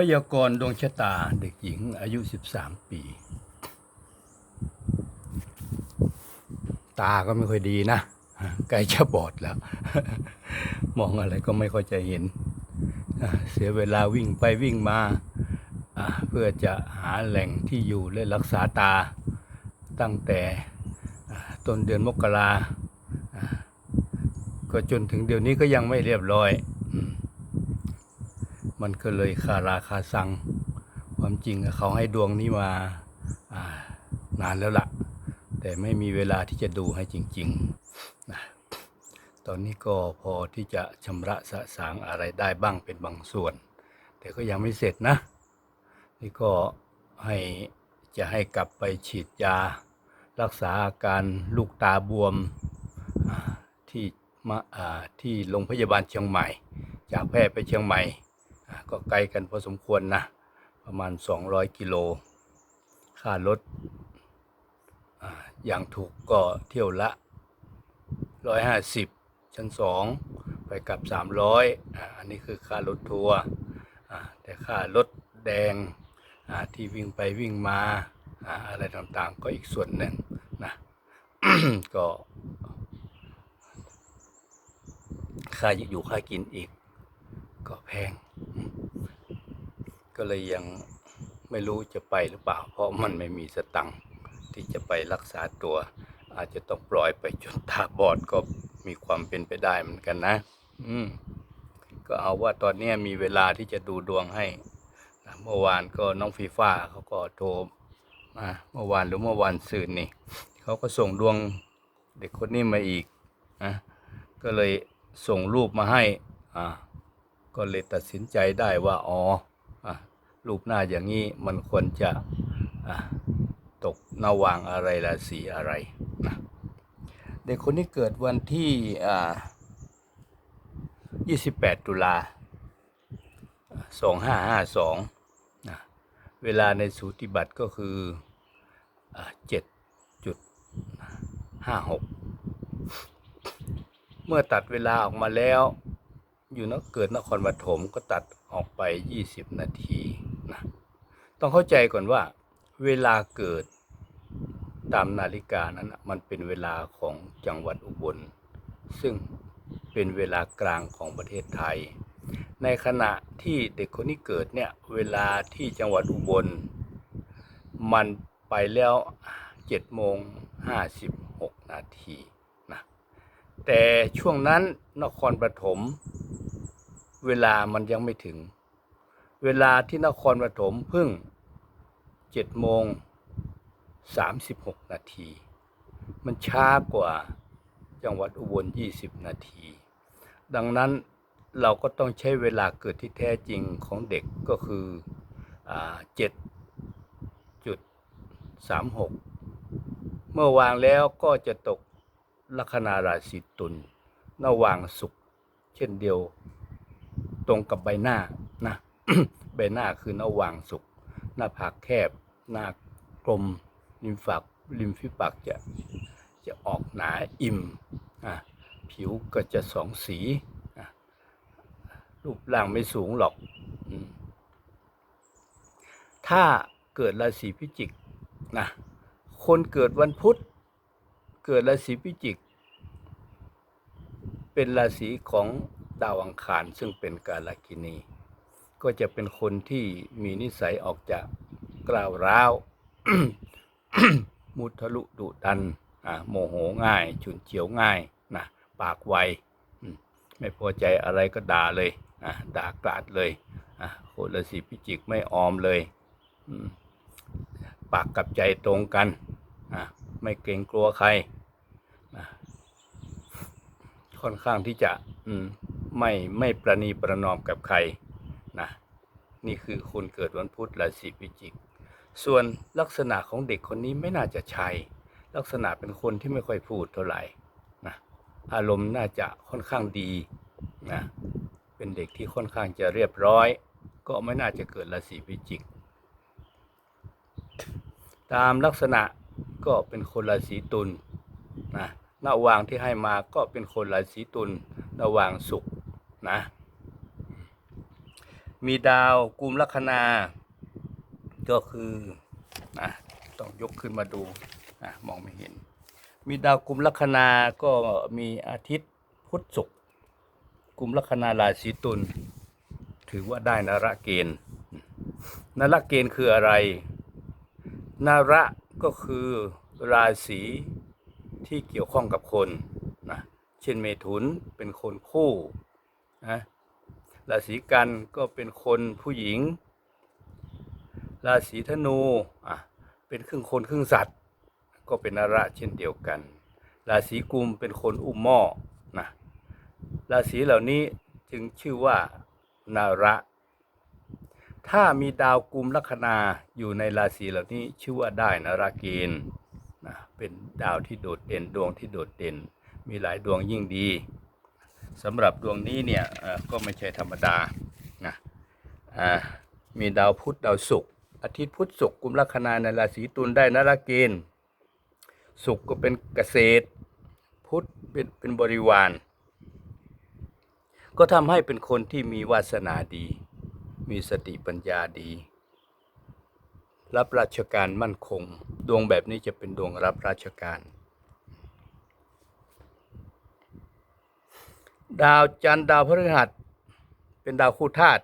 พยากรณ์ดวงชะตาเด็กหญิงอายุ 13 ปี ตาก็ไม่ค่อยดีนะใกล้จะบอดแล้ว มองอะไรก็ไม่ค่อยจะเห็น เสียเวลาวิ่งไปวิ่งมา เพื่อจะหาแหล่งที่อยู่และรักษาตา ตั้งแต่ต้นเดือนมกราก็จนถึงเดี๋ยวนี้ก็ยังไม่เรียบร้อย มันก็เลยคาราคาซัง ความจริงเขาให้ดวงนี้มาานานแล้วละ่ะ แต่ไม่มีเวลาที่จะดูให้จริงๆนะตอนนี้ก็พอที่จะชำระสะสางอะไรได้บ้างเป็นบางส่วน แต่ก็ยังไม่เสร็จนะ นี่ก็ให้จะให้กลับไปฉีดยา รักษาอาการลูกตาบวมที่มาที่โรงพยาบาลเชียงใหม่ จากแพร่ไปเชียงใหม่ ก็ไกลกันพอสมควรนะ ประมาณ 200 กิโล ค่ารถอย่างถูกก็เที่ยวละ 150 ชั้น 2 ไปกลับ 300อ่าอันนี้คือค่ารถทัวร์แต่ค่ารถแดงที่วิ่งไปวิ่งมาอะไรต่างๆ ก็อีกส่วนหนึ่งนะก็ค่าอยู่ค่ากินอีก ก็แพง ก็เลยยังไม่รู้จะไปหรือเปล่า เพราะมันไม่มีสตังค์ที่จะไปรักษาตัว อาจจะต้องปล่อยไปจนตาบอดก็มีความเป็นไปได้เหมือนกันนะ อืมก็เอาว่าตอนนี้มีเวลาที่จะดูดวงให้นะเมื่อวานก็น้องฟีฟ้าเขาก็โทรมาเมื่อวานหรือเมื่อวานซืนนี่เขาก็ส่งดวงเด็กคนนี้มาอีกนะก็เลยส่งรูปมาให้อ่า ก็เลยตัดสินใจได้ว่าอ๋ออรูปหน้าอย่างนี้มันควรจะตกนาวางอะไรราศีอะไรนะเด็กคนนี้เกิดวันที่ 28 ตุลา 2552นะเวลาในสูติบัตรก็คือ7.56 เมื่อตัดเวลาออกมาแล้ว อยู่นเกิดนครปฐมก็ตัดออกไป 20 นาทีนะต้องเข้าใจก่อนว่า เวลาเกิดตามนาฬิกานั้นมันเป็นเวลาของจังหวัดอุบล ซึ่งเป็นเวลากลางของประเทศไทย ในขณะที่เด็กคนนี้เกิดเนี่ยเวลาที่จังหวัดอุบล มันไปแล้ว7โมง56 นาทีนะแต่ช่วงนั้นนครปฐม เวลามันยังไม่ถึง เวลาที่นครปฐมเพิ่งเจ็ดโมงสามสิบหกนาที มันช้ากว่าจังหวัดอุบลยี่สิบนาที ดังนั้นเราก็ต้องใช้เวลาเกิดที่แท้จริงของเด็กก็คือเจ็ดจุดสามหกเมื่อวางแล้วก็จะตกลัคนาราศีตุลระหว่างสุข เช่นเดียว ตรงกับใบหน้านะใบหน้าคือระหว่างสุขหน้าผากแคบ หน้ากลมริมฝักริมฝีปากจะจะออกหนาอิ่มอะผิวก็จะสองสีอะรูปร่างไม่สูงหรอก ถ้าเกิดราศีพิจิกนะคนเกิดวันพุธ เกิดราศีพิจิก เป็นราศีของ ดาวอังคารซึ่งเป็นกาลกินี ก็จะเป็นคนที่มีนิสัยออกจากกล้าวร้าว มุทะลุดุดันโมโหง่าย ฉุนเฉียวง่ายนะปากไวไม่พอใจอะไรก็ด่าเลยด่ากราดเลยคนราศีพิจิกไม่ออมเลย ปากกับใจตรงกัน ไม่เกรงกลัวใคร ค่อนข้างที่จะ ไม่ไม่ประนีประนอมกับใครนะนี่คือคนเกิดวันพุธราศีพิจิก ส่วนลักษณะของเด็กคนนี้ไม่น่าจะใช่ลักษณะเป็นคนที่ไม่ค่อยพูดเท่าไหร่นะอารมณ์น่าจะค่อนข้างดีนะเป็นเด็กที่ค่อนข้างจะเรียบร้อย ก็ไม่น่าจะเกิดราศีพิจิก ตามลักษณะก็เป็นคนราศีตุลนะระหว่างที่ให้มาก็เป็นคนราศีตุลระหว่างสุข นะ มีดาวกุมลัคนา ก็คืออะต้องยกขึ้นมาดูอะมองไม่เห็น มีดาวกุมลัคนาก็มีอาทิตย์พุธศุกร์กุมลัคนาราศีตุลถือว่าได้นาระเกณฑ์นาระเกณฑ์คืออะไร นาระก็คือราศีที่เกี่ยวข้องกับคนนะเช่นเมถุนเป็นคนคู่ นะราศีกันก็เป็นคนผู้หญิง ราศีธนูอะเป็นครึ่งคนครึ่งสัตว์ ก็เป็นนระเช่นเดียวกัน ราศีกุมเป็นคนอุ้มหม้อนะราศีเหล่านี้จึงชื่อว่านาระ ถ้ามีดาวกุมลัคนาอยู่ในราศีเหล่านี้ชื่อว่าได้นาราเกณฑ์นะเป็นดาวที่โดดเด่นดวงที่โดดเด่น มีหลายดวงยิ่งดี สำหรับดวงนี้เนี่ยก็ไม่ใช่ธรรมดานะมีดาวพุธดาวศุกร์อาทิตย์พุธศุกร์กุมลัคนาในราศีตุลได้นราเกณฑ์ศุกร์ก็เป็นเกษตร พุธเป็นเป็นบริวาร ก็ทำให้เป็นคนที่มีวาสนาดี มีสติปัญญาดี รับราชการมั่นคง ดวงแบบนี้จะเป็นดวงรับราชการ ดาวจันทร์ดาวพฤหัส เป็นดาวคู่ธาตุ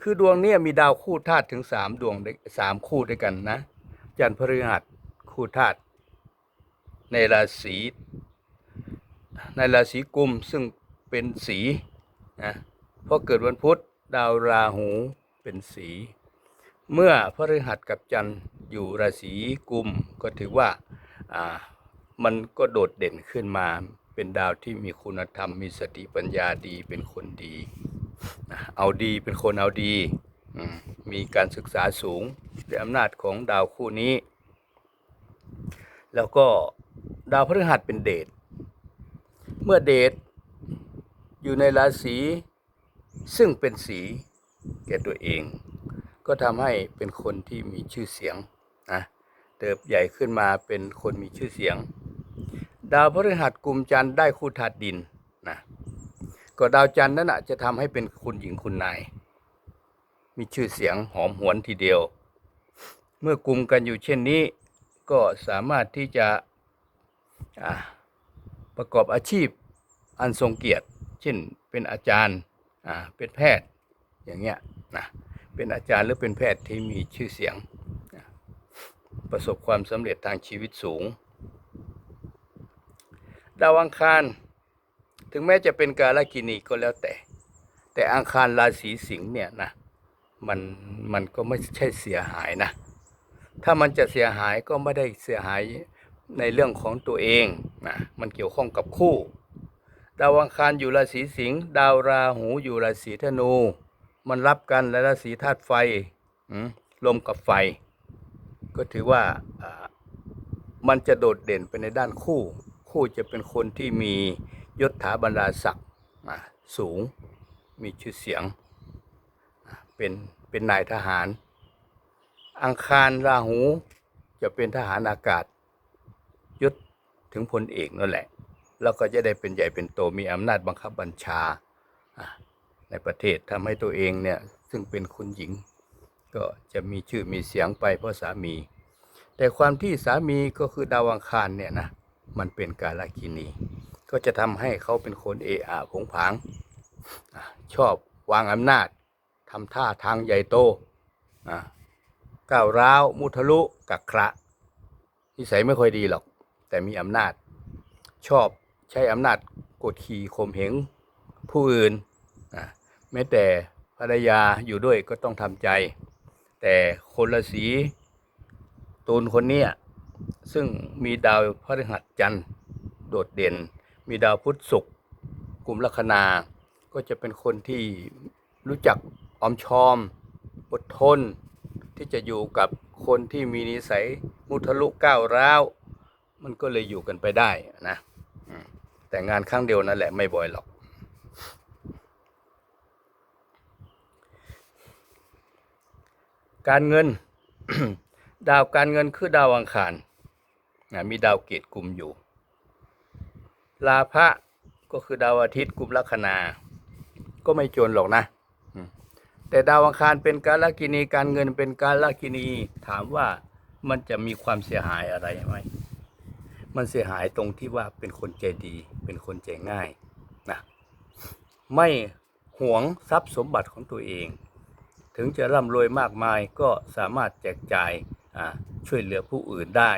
คือดวงเนี้มีดาวคู่ธาตุถึงสามดวงสามคู่ด้วยกันนะ จันทร์พฤหัสคู่ธาตุในราศีในราศีกุมซึ่งเป็นสีนะเพราะเกิดวันพุธดาวราหูเป็นสี เมื่อพฤหัสกับจันทร์อยู่ราศีกุมก็ถือว่ามันก็โดดเด่นขึ้นมา เป็นดาวที่มีคุณธรรม มีสติปัญญาดีเป็นคนดี เอาดีเป็นคนเอาดีมมีการศึกษาสูงด้วยอำนาจของดาวคู่นี้ แล้วก็ดาวพฤหัสเป็นเดชเมื่อเดชอยู่ในราศีซึ่งเป็นสีแก่ตัวเอง ก็ทำให้เป็นคนที่มีชื่อเสียงนะเติบใหญ่ขึ้นมาเป็นคนมีชื่อเสียง ดาวพฤหัสกุมจันทร์ได้คู่ธาตุดินนะก็ดาวจันทร์นั้นนะจะทำให้เป็นคุณหญิงคุณนาย มีชื่อเสียงหอมหวนทีเดียว เมื่อกุมกันอยู่เช่นนี้ ก็สามารถที่จะประกอบอาชีพอันทรงเกียรติ เช่นเป็นอาจารย์เป็นแพทย์อย่างเงี้ยนะเป็นอาจารย์หรือเป็นแพทย์ที่มีชื่อเสียง ประสบความสำเร็จทางชีวิตสูง ดาวอังคาร ถึงแม้จะเป็นกาลกินีก็แล้วแต่ แต่อังคารราศีสิงห์เนี่ยนะมันมันก็ไม่ใช่เสียหายนะ ถ้ามันจะเสียหายก็ไม่ได้เสียหายในเรื่องของตัวเองนะมันเกี่ยวข้องกับคู่ ดาวอังคารอยู่ราศีสิงห์ดาวราหูอยู่ราศีธนู มันรับกันและราศีธาตุไฟลมกับไฟ ก็ถือว่ามันจะโดดเด่นไปในด้านคู่ คู่จะเป็นคนที่มียศถาบรรดาศักดิ์สูง มีชื่อเสียง เป็นเป็นนายทหาร อังคารราหูจะเป็นทหารอากาศยศถึงพลเอกนั่นแหละ แล้วก็จะได้เป็นใหญ่เป็นโตมีอำนาจบังคับบัญชาในประเทศทำให้ตัวเองเนี่ยซึ่งเป็นคุณหญิง ก็จะมีชื่อมีเสียงไปเพราะสามี แต่ความที่สามีก็คือดาวอังคารเนี่ยนะ มันเป็นกาลกินี ก็จะทำให้เขาเป็นคนเอะอะผงผาง ชอบวางอำนาจทำท่าทางใหญ่โตก้าวร้าวมุทะลุกักขระนิสัยไม่ค่อยดีหรอก แต่มีอำนาจ ชอบใช้อำนาจกดขี่ข่มเหงผู้อื่นนะแม้แต่ภรรยาอยู่ด้วยก็ต้องทำใจ แต่คนละสีตูนคนเนี้ย ซึ่งมีดาวพฤหัสจันทร์โดดเด่น มีดาวพุธศุกร์กลุ่มลัคนา ก็จะเป็นคนที่รู้จักออมชอม อดทน ที่จะอยู่กับคนที่มีนิสัยมุทะลุก้าวร้าว มันก็เลยอยู่กันไปได้นะแต่งานครั้งเดียวนั่นแหละไม่บ่อยหรอก การเงิน ดาวการเงินคือดาวอังคาร นะมีดาวเกตกลุ่มอยู่ ลาภะก็คือดาวอาทิตย์กลุ่มลัคนา ก็ไม่จนหรอกนะแต่ดาวอังคารเป็นการลกินีการเงินเป็นการลกินีถามว่ามันจะมีความเสียหายอะไรไหมมันเสียหายตรงที่ว่าเป็นคนใจดี เป็นคนใจง่ายนะไม่หวงทรัพย์สมบัติของตัวเอง ถึงจะร่ำรวยมากมายก็สามารถแจกจ่ายช่วยเหลือผู้อื่นได้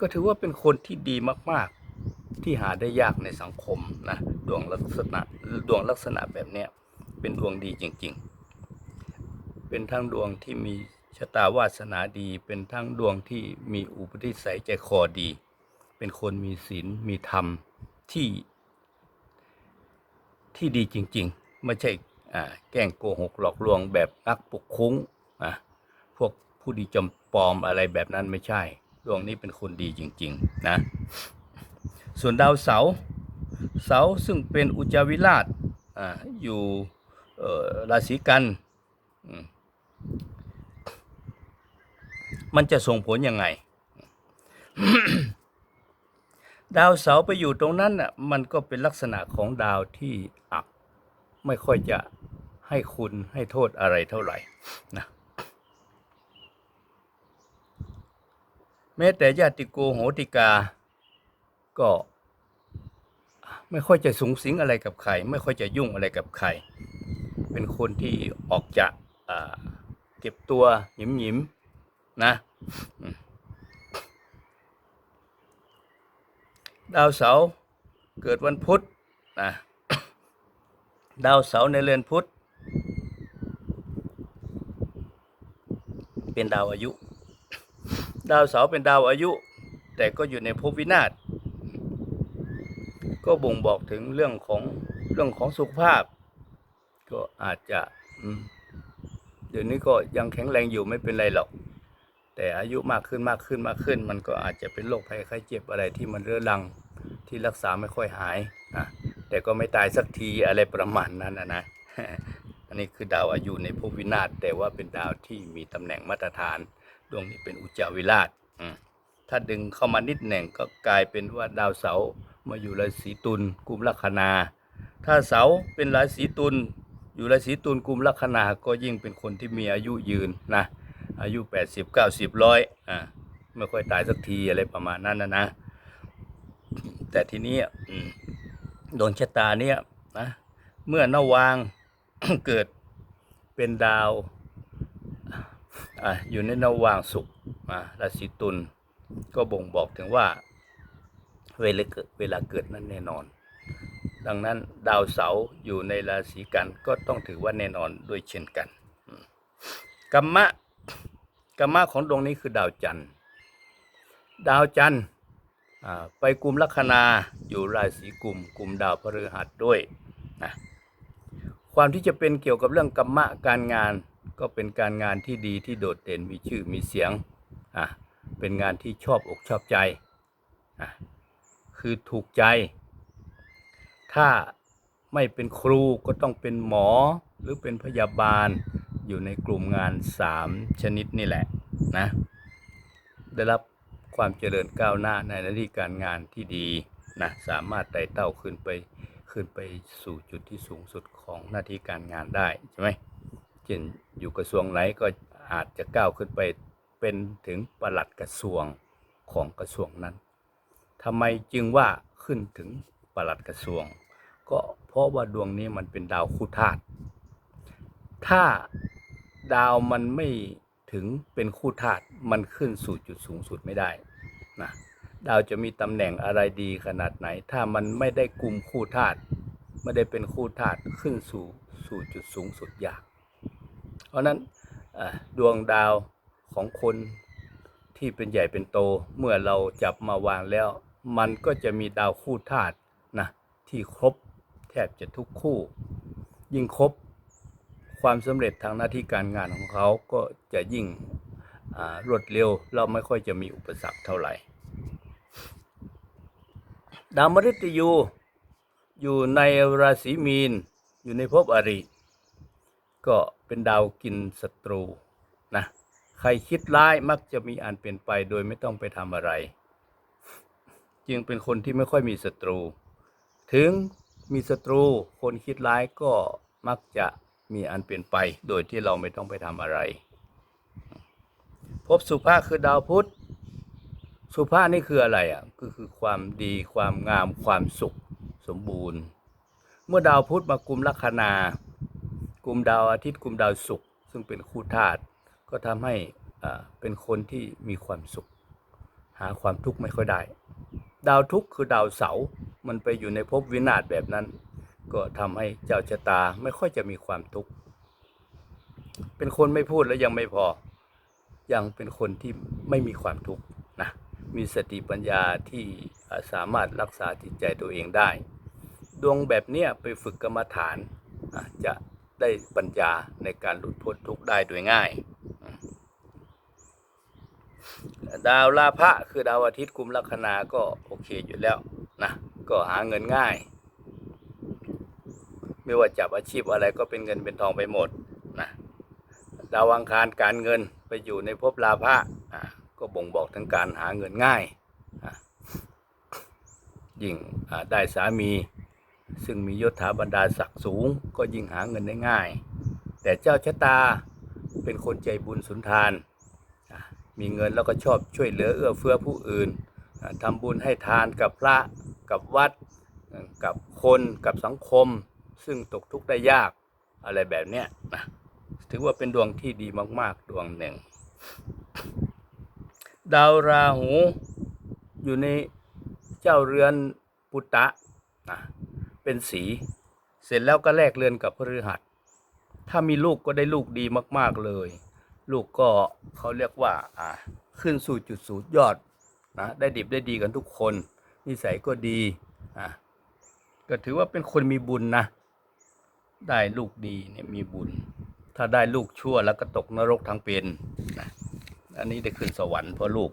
ก็ถือว่าเป็นคนที่ดีมาก ๆ ที่หาได้ยากในสังคมนะดวงลักษณะดวงลักษณะแบบเนี้ยเป็นดวงดีจริง ๆ เป็นทั้งดวงที่มีชะตาวาสนาดี เป็นทั้งดวงที่มีอุปนิสัยใจคอดี เป็นคนมีศีลมีธรรมที่ที่ดีจริง ๆ ไม่ใช่แกล้งโกหกหลอกลวงแบบนักปลุกคุ้งอะพวกผู้ดีจอมปลอมอะไรแบบนั้นไม่ใช่ ดวงนี้เป็นคนดีจริงๆนะ ส่วนดาวเสาร์เสาร์ซึ่งเป็นอุจาวิราชออยู่ราศีกัน มันจะส่งผลยังไง ดาวเสาร์ไปอยู่ตรงนั้นน่ะ มันก็เป็นลักษณะของดาวที่อับ ไม่ค่อยจะให้คุณให้โทษอะไรเท่าไหร่นะ แม้แต่ญาติโกโหติกา ก็ไม่ค่อยจะสูงสิงอะไรกับใคร ไม่ค่อยจะยุ่งอะไรกับใคร เป็นคนที่ออกจะเก็บตัวหยิมหยิมๆนะดาวเสาร์เกิดวันพุธนะดาวเสาร์ในเรือนพุธเป็นดาวอายุ ดาวเสาร์เป็นดาวอายุ แต่ก็อยู่ในภพวินาศก็บ่งบอกถึงเรื่องของเรื่องของสุขภาพ ก็อาจจะเดี๋ยวนี้ก็ยังแข็งแรงอยู่ไม่เป็นไรหรอก แต่อายุมากขึ้นมากขึ้นมากขึ้น มันก็อาจจะเป็นโรคภัยไข้เจ็บอะไรที่มันเรื้อรังที่รักษาไม่ค่อยหายนะแต่ก็ไม่ตายสักทีอะไรประมาณนั้นนะนะอันนี้คือดาวอายุในภพวินาศแต่ว่าเป็นดาวที่มีตำแหน่งมาตรฐาน ดวงนี้เป็นอุจจาวิราชอืมถ้าดึงเข้ามานิดหนึ่งก็กลายเป็นว่าดาวเสาร์มาอยู่ราศีตุลกุมลัคนา ถ้าเสาร์เป็นราศีตุลอยู่ราศีตุลกุมลัคนาก็ยิ่งเป็นคนที่มีอายุยืนนะอายุ 80 90ร้อยอ่าไม่ค่อยตายสักทีอะไรประมาณนั้นนะนะ แต่ทีนี้อืมดวงชะตาเนี่ยนะเมื่อนวางเกิดเป็นดาว อยู่ในนวางสุขราศีตุลก็บ่งบอกถึงว่าเวลาเกิดเวลาเกิดนั้นแน่นอน ดังนั้นดาวเสาร์อยู่ในราศีกันก็ต้องถือว่าแน่นอนด้วยเช่นกันกัมมะกัมมะของดวงนี้คือดาวจันทร์ ดาวจันทร์ไปกลุ่มลัคนาอยู่ราศีกลุ่มกลุ่มดาวพฤหัสด้วยนะความที่จะเป็นเกี่ยวกับเรื่องกรรมะการงาน ก็เป็นการงานที่ดีที่โดดเด่นมีชื่อมีเสียงอะเป็นงานที่ชอบอกชอบใจอะคือถูกใจ ถ้าไม่เป็นครูก็ต้องเป็นหมอหรือเป็นพยาบาลอยู่ในกลุ่มงานสามชนิดนี่แหละนะได้รับความเจริญก้าวหน้าในหน้าที่การงานที่ดีนะสามารถไต่เต้าขึ้นไปขึ้นไปสู่จุดที่สูงสุดของหน้าที่การงานได้ใช่ไหม เช่นอยู่กระทรวงไหนก็อาจจะก้าวขึ้นไปเป็นถึงประหลัดกระทรวงของกระทรวงนั้นทำไมจึงว่าขึ้นถึงประหลัดกระทรวง ก็เพราะว่าดวงนี้มันเป็นดาวคู่ธาตุถ้าดาวมันไม่ถึงเป็นคู่ธาตุมันขึ้นสู่จุดสูงสุดไม่ได้นะดาวจะมีตำแหน่งอะไรดีขนาดไหน ถ้ามันไม่ได้กลุ่มคู่ธาตุไม่ได้เป็นคู่ธาตุขึ้นสู่สู่จุดสูงสุดยาก เพราะนั้นดวงดาวของคนที่เป็นใหญ่เป็นโตเมื่อเราจับมาวางแล้ว มันก็จะมีดาวคู่ธาตุนะที่ครบแทบจะทุกคู่ ยิ่งครบความสำเร็จทางหน้าที่การงานของเขาก็จะยิ่งรวดเร็วเราไม่ค่อยจะมีอุปสรรคเท่าไหร่ ดาวมฤตยูอยู่ในราศีมีนอยู่ในภพอริก็ เป็นดาวกินศัตรูนะใครคิดร้ายมักจะมีอันเป็นไปโดยไม่ต้องไปทำอะไร จึงเป็นคนที่ไม่ค่อยมีศัตรู ถึงมีศัตรูคนคิดร้ายก็มักจะมีอันเป็นไป โดยที่เราไม่ต้องไปทำอะไร พบสุภาคือดาวพุธ สุภานี่คืออะไรอะก็คือความดีความงามความสุขสมบูรณ์ เมื่อดาวพุธมากุมลัคนา กุมดาวอาทิตย์กลุ่มดาวศุกร์ซึ่งเป็นคู่ธาตุก็ทำให้เป็นคนที่มีความสุข หาความทุกข์ไม่ค่อยได้ ดาวทุกข์คือดาวเสาร์มันไปอยู่ในภพวินาศแบบนั้น ก็ทำให้เจ้าชะตาไม่ค่อยจะมีความทุกข์เป็นคนไม่พูดแล้วยังไม่พอ ยังเป็นคนที่ไม่มีความทุกข์นะมีสติปัญญาที่สามารถรักษาจิตใจตัวเองได้ ดวงแบบเนี้ยไปฝึกกรรมฐานจะ ได้ปัญญาในการหลุดพ้นทุกข์ได้โดยง่าย ดาวลาภะคือดาวอาทิตย์กุมลัคนาก็โอเคอยู่แล้วนะก็หาเงินง่าย ไม่ว่าจับอาชีพอะไรก็เป็นเงินเป็นทองไปหมดนะดาวอังคารการเงินไปอยู่ในภพลาภะอะก็บ่งบอกถึงการหาเงินง่ายยิ่งได้สามี ซึ่งมียศถาบรรดาศักดิ์สูงก็ยิ่งหาเงินได้ง่าย แต่เจ้าชะตาเป็นคนใจบุญสุนทาน มีเงินแล้วก็ชอบช่วยเหลือเอื้อเฟื้อผู้อื่นทำบุญให้ทานกับพระกับวัด กับคนกับสังคม ซึ่งตกทุกข์ได้ยากอะไรแบบเนี้ยนะถือว่าเป็นดวงที่ดีมาก ๆ ดวงหนึ่ง ดาวราหูอยู่ในเจ้าเรือนปุตตะนะ เป็นสี เสร็จแล้วก็แลกเรือนกับพฤหัส ถ้ามีลูกก็ได้ลูกดีมาก ๆเลย ลูกก็เขาเรียกว่าอ่าขึ้นสู่จุดสูงยอดนะได้ดิบได้ดีกันทุกคน นิสัยก็ดีอะก็ถือว่าเป็นคนมีบุญนะ ได้ลูกดีเนี่ยมีบุญ ถ้าได้ลูกชั่วแล้วก็ตกนรกทั้งเป็นนะอันนี้ได้ขึ้นสวรรค์เพราะลูก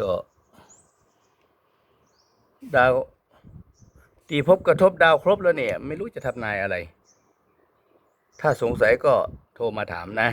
ก็ ดาว ตีพบกระทบดาวครบแล้วเนี่ย ไม่รู้จะทำนายอะไร ถ้าสงสัยก็โทรมาถามนะ